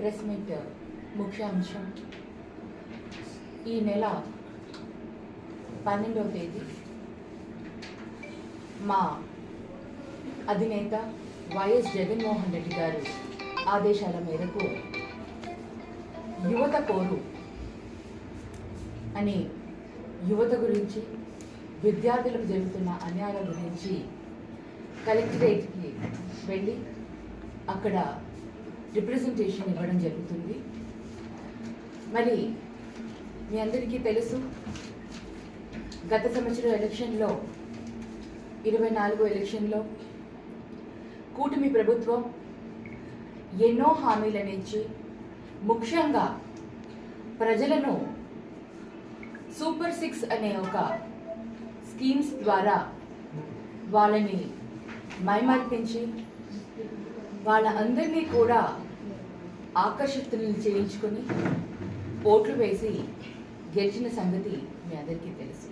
Press meet ముఖ్యాంశం ఈ నెల పన్నెండవ తేదీ మా అధినేత వైఎస్ జగన్మోహన్ రెడ్డి గారు ఆదేశాల మేరకు యువత కోరు అని యువత గురించి విద్యార్థులకు జరుగుతున్న అన్యాయాల గురించి కలెక్టరేట్కి వెళ్ళి అక్కడ రిప్రజెంటేషన్ ఇవ్వడం జరుగుతుంది. మరి మీ అందరికీ తెలుసు గత సంవత్సరం ఎలక్షన్లో ఇరవై నాలుగు ఎలక్షన్లో కూటమి ప్రభుత్వం ఎన్నో హామీలను ఇచ్చి ముఖ్యంగా ప్రజలను సూపర్ సిక్స్ అనే ఒక స్కీమ్స్ ద్వారా వాళ్ళని మైమర్పించి వాళ్ళ అందరినీ కూడా ఆకర్షితులను చేయించుకొని ఓట్లు వేసి గెలిచిన సంగతి మీ అందరికీ తెలుసు.